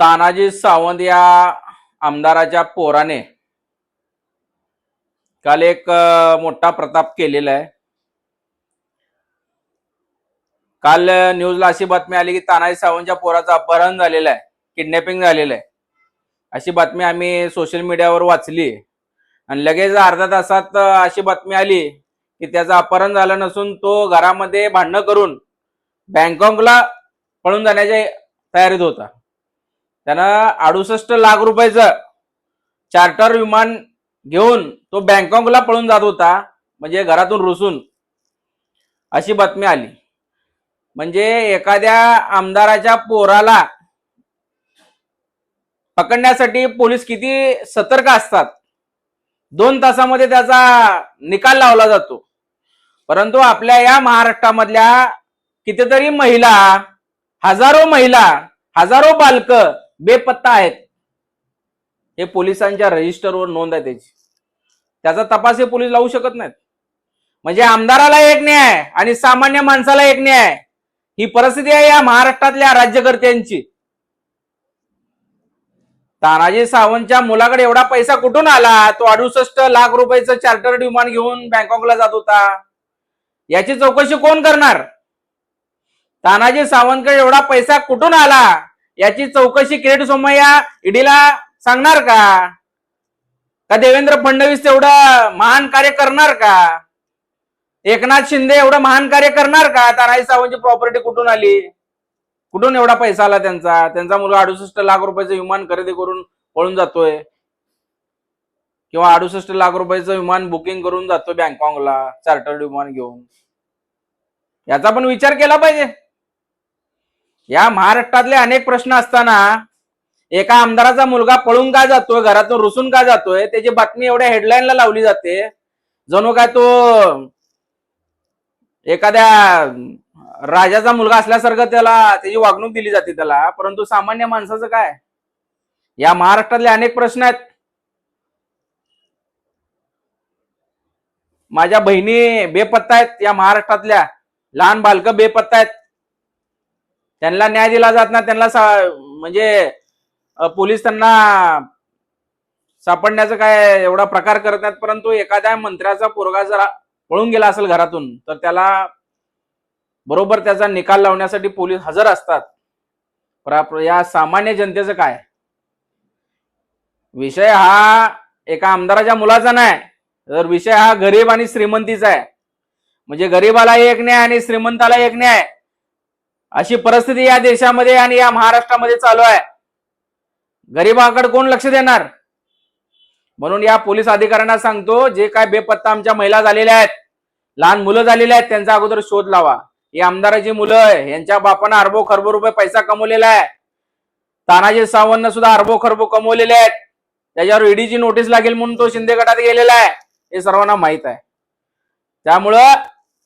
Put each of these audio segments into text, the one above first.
तानाजी सावंत या आमदाराच्या पोराने काल एक मोठा प्रताप केलेला आहे. काल न्यूजला अशी बातमी आली की तानाजी सावंतच्या पोराचं अपहरण झालेलं आहे किडनॅपिंग झालेलं आहे. अशी बातमी आम्ही सोशल मीडियावर वाचली आणि लगेच अर्ध्या तासात अशी बातमी आली की त्याचं अपहरण झालं नसून तो घरामध्ये भांडणं करून बँकॉकला पळून जाण्याच्या तयारीत होता. त्यानं अडुसष्ट लाख रुपयाचं चार्टर विमान घेऊन तो बँकॉकला पळून जात होता म्हणजे घरातून रुसून. अशी बातमी आली. म्हणजे एखाद्या आमदाराच्या पोराला पकडण्यासाठी पोलीस किती सतर्क असतात. दोन तासामध्ये त्याचा निकाल लावला जातो. परंतु आपल्या या महाराष्ट्रामधल्या कितीतरी महिला हजारो महिला हजारो बालकं बेपत्ता आहेत. हे पोलिसांच्या रजिस्टरवर नोंद आहे त्याची. त्याचा तपास हे पोलीस लावू शकत नाहीत. म्हणजे आमदाराला एक न्याय आणि सामान्य माणसाला एक न्याय. ही परिस्थिती आहे या महाराष्ट्रातल्या राज्यकर्त्यांची. तानाजी सावंतच्या मुलाकडे एवढा पैसा कुठून आला? तो अडुसष्ट लाख रुपयाचं चार्टर्ड विमान घेऊन बँकॉकला जात होता. याची चौकशी कोण करणार? तानाजी सावंतकडे एवढा पैसा कुठून आला? याची चौकशी किरीट सोमय्या ईडीला सांगणार का? का देवेंद्र फडणवीस तेवढं महान कार्य करणार का? एकनाथ शिंदे एवढं महान कार्य करणार का? तानाजी सावंतची प्रॉपर्टी कुठून आली? कुठून एवढा पैसा आला त्यांचा? त्यांचा मुलगा अडुसष्ट लाख रुपयाचं विमान खरेदी करून पळून जातोय. किंवा अडुसष्ट लाख रुपयाचं विमान बुकिंग करून जातो बँकॉकला चार्टर्ड विमान घेऊन. याचा पण विचार केला पाहिजे. या महाराष्ट्रातले अनेक प्रश्न असताना एका आमदाराचा मुलगा पळून का जातोय घरातून रुसून का जातोय त्याची बातमी एवढ्या हेडलाईनला लावली जाते. जणू काय तो एखाद्या राजाचा मुलगा असल्यासारखं त्याला त्याची वागणूक दिली जाते त्याला. परंतु सामान्य माणसाचं काय? या महाराष्ट्रातले अनेक प्रश्न आहेत. माझ्या बहिणी बेपत्ता आहेत या महाराष्ट्रातल्या लहान बालकं बेपत्ता आहेत. त्यांना न्याय दिला जात नाही त्यांना सा- म्हणजे पोलीस त्यांना सापडण्याचा काय एवढा प्रकार करत नाहीत परंतु एखाद्या मंत्र्याचा पोरगा जर पळून गेला असेल घरातून तर त्याला बरोबर त्याचा निकाल लावण्यासाठी पोलीस हजर असतात. या सामान्य जनतेचं काय? विषय हा एका आमदाराच्या मुलाचा नाही तर विषय हा गरीब आणि श्रीमंतीचा आहे. म्हणजे गरीबाला एक न्याय आणि श्रीमंताला एक न्याय. अशी परिस्थिती या देशामध्ये आणि या महाराष्ट्रामध्ये चालू आहे. गरीबाकडे कोण लक्ष देणार? म्हणून या पोलीस अधिकाऱ्यांना सांगतो जे काय बेपत्ता आमच्या महिला झालेल्या आहेत लहान मुलं झालेली आहेत त्यांचा अगोदर शोध लावा. ही आमदाराची मुलं आहे. यांच्या बापानं अरबो खरबो रुपये पैसा कमवलेला आहे. तानाजी सावंत सुद्धा अरबो खरबो कमवलेले आहेत. त्याच्यावर ईडीची नोटीस लागेल म्हणून तो शिंदे गटात गेलेला आहे. हे सर्वांना माहीत आहे. त्यामुळं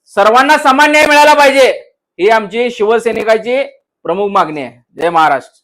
सर्वांना समान न्याय मिळाला पाहिजे. ही आमची शिवसैनिकाची प्रमुख मागणी आहे. जय महाराष्ट्र.